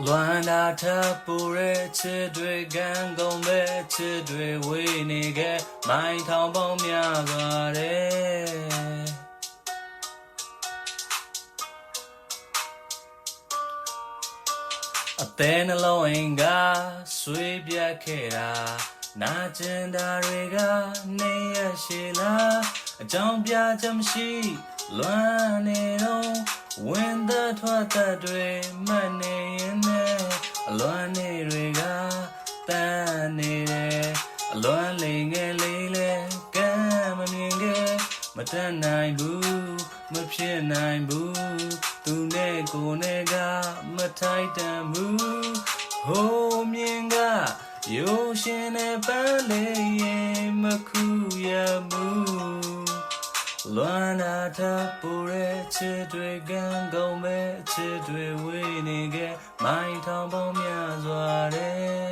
လွမ်းတာထပ်ပူရဲ့ချစ်တွေကံကုန်ပဲချစ်တွေဝေးနေခဲ့မိုင်းထောင်ပေါင်းများစွာတဲ့အသေးနှလုံးအိမ်ကဆွေးပြတ်ခဲ့တာနာကျင်တာတွေကနေရရှိလားအကြောင်းပြချက်မရှိလွမ်းနေတော့ဝင်သက်ထွက်သက်တွေမှတ်နေရင်နဲ့အ လွမ်းနေတွေကတန်းနေတယ်အလွမ်းလေးငယ်လေးလဲကံမမြင်ခဲ့မတတ်နိုင်ဘူးမဖြစ်နိုင်ဘူးသူနဲ့ကိုယ်နဲ့ကမထိုက်တန်ဘူးဟိုးမြင်ကရိုးရှင်နဲ့ပန်းလေးရ လွမ်းနာတာပူရဲ့ချစ်တွေကံကုန်မဲ့ချစ်တွေဝေးနေခဲ့မိုင်းထောင်ပေါင်းများစွာတဲ့